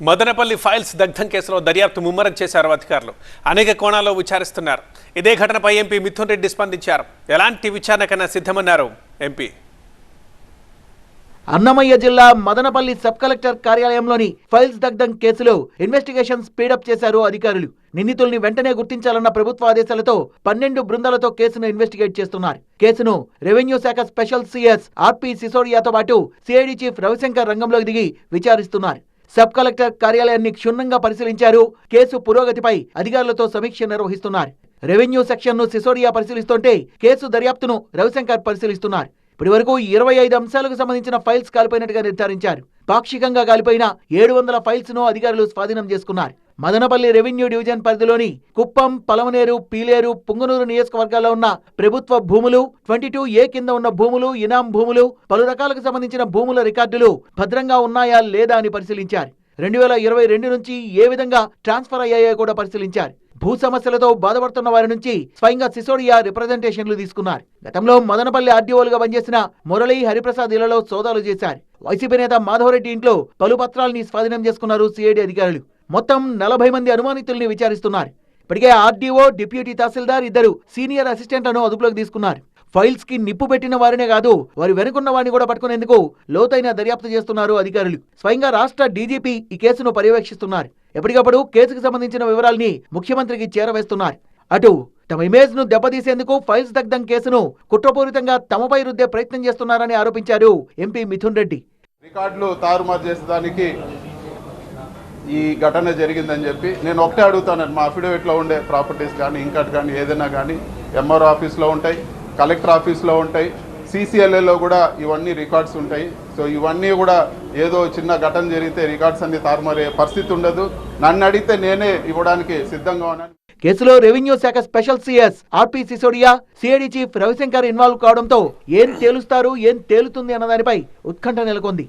Madanapalle files దగ్ధం కేసులో దర్యాప్తు ముమ్మరం చేశారు అధికారులు. అనేక కోణాల్లో విచారిస్తున్నారు. ఇదే ఘటనపై ఎంపీ మిథున్ రెడ్డి స్పందించారు. ఎలాంటి విచారణకైనా సిద్ధమన్నారు ఎంపీ. అన్నమయ్య జిల్లా మదనపల్లి సబ్ కలెక్టర్ కార్యాలయంలోని ఫైల్స్ దగ్ధం కేసులో ఇన్వెస్టిగేషన్ స్పీడప్ చేశారు అధికారులు. నిందితుల్ని వెంటనే గుర్తించాలన్న ప్రభుత్వ ఆదేశాలతో పన్నెండు బృందాలతో కేసును ఇన్వెస్టిగేట్ చేస్తున్నారు. కేసును రెవెన్యూ శాఖ స్పెషల్ సిఎస్ ఆర్పి సిసోడియాతో పాటు సిఐడి చీఫ్ రవిశంకర్ రంగంలోకి దిగి విచారిస్తున్నారు. సబ్ కలెక్టర్ కార్యాలయాన్ని క్షుణ్ణంగా పరిశీలించారు. కేసు పురోగతిపై అధికారులతో సమీక్ష నిర్వహిస్తున్నారు. రెవెన్యూ సెక్షన్ను సిసోడియా పరిశీలిస్తుంటే కేసు దర్యాప్తును రవిశంకర్ పరిశీలిస్తున్నారు. ఇప్పటి వరకు ఇరవై ఐదు అంశాలకు సంబంధించిన ఫైల్స్ కాలిపోయినట్టుగా నిర్ధారించారు. పాక్షికంగా కాలిపోయిన ఏడు వందల ఫైల్స్ను అధికారులు స్వాధీనం చేసుకున్నారు. మదనపల్లి రెవెన్యూ డివిజన్ పరిధిలోని కుప్పం పలమనేరు పీలేరు పుంగనూరు నియోజకవర్గాల్లో ఉన్న ప్రభుత్వ భూములు ట్వంటీ టూ ఏ కింద ఉన్న భూములు ఇనాం భూములు పలు రకాలకు సంబంధించిన భూముల రికార్డులు భద్రంగా ఉన్నాయా లేదా అని పరిశీలించారు. రెండు వేల ఇరవై రెండు నుంచి ఏ విధంగా ట్రాన్స్ఫర్ అయ్యాయో కూడా పరిశీలించారు. భూ సమస్యలతో బాధపడుతున్న వారి నుంచి స్వయంగా సిసోడియా రిప్రజెంటేషన్లు తీసుకున్నారు. గతంలో మదనపల్లి ఆర్డీఓలుగా పనిచేసిన మురళీ హరిప్రసాద్ ఇళ్ళలో సోదాలు చేశారు. వైసీపీ నేత మాధవరెడ్డి ఇంట్లో పలు పత్రాల్ని స్వాధీనం చేసుకున్నారు సిఐడి అధికారులు. మొత్తం నలభై మంది అనుమానితుల్ని విచారిస్తున్నారు. ఇప్పటికే ఆర్డీఓ డిప్యూటీ తహసీల్దార్ ఇద్దరు సీనియర్ అసిస్టెంట్లను అదుపులోకి తీసుకున్నారు. ఫైల్స్కి నిప్పు పెట్టిన వారినే కాదు వారి వెనుకున్న వారిని కూడా పట్టుకునేందుకు లోతైన దర్యాప్తు చేస్తున్నారు అధికారులు. స్వయంగా రాష్ట్ర డీజీపీ ఈ కేసును పర్యవేక్షిస్తున్నారు. ఎప్పటికప్పుడు కేసుకు సంబంధించిన వివరాల్ని ముఖ్యమంత్రికి చేరవేస్తున్నారు. అటు తమ ఇమేజ్ను దెబ్బతీసేందుకు ఫైల్స్ దగ్ధం కేసును కుట్రపూరితంగా తమపై రుద్దే ప్రయత్నం చేస్తున్నారని ఆరోపించారు ఎంపీ మిథున్ రెడ్డి. రికార్డులు తారుమారు చేసేదానికి ఈ ఘటన జరిగిందని చెప్పి నేను ఒకటే అడుగుతాను మా అఫిడవిట్లో ఉండే ప్రాపర్టీస్ కానీ ఇంకటి కానీ ఏదైనా కానీ ఎంఆర్ ఆఫీస్లో ఉంటాయి కలెక్టర్ ఆఫీస్లో ఉంటాయి సీసీఎల్ఏలో కూడా ఇవన్నీ రికార్డ్స్ ఉంటాయి. సో ఇవన్నీ కూడా ఏదో చిన్న ఘటన జరిగితే రికార్డ్స్ అన్ని తారుమారే పరిస్థితి ఉండదు. నన్ను అడిగితే నేనే ఇవ్వడానికి సిద్ధంగా ఉన్నాను. కేసులో రెవెన్యూ శాఖ special CS RP Sisodia CID chief Ravishankar involve కావడంతో ఏం తేలుస్తారు ఏం తేలుతుంది అన్నదానిపై ఉత్కంఠ నెలకొంది.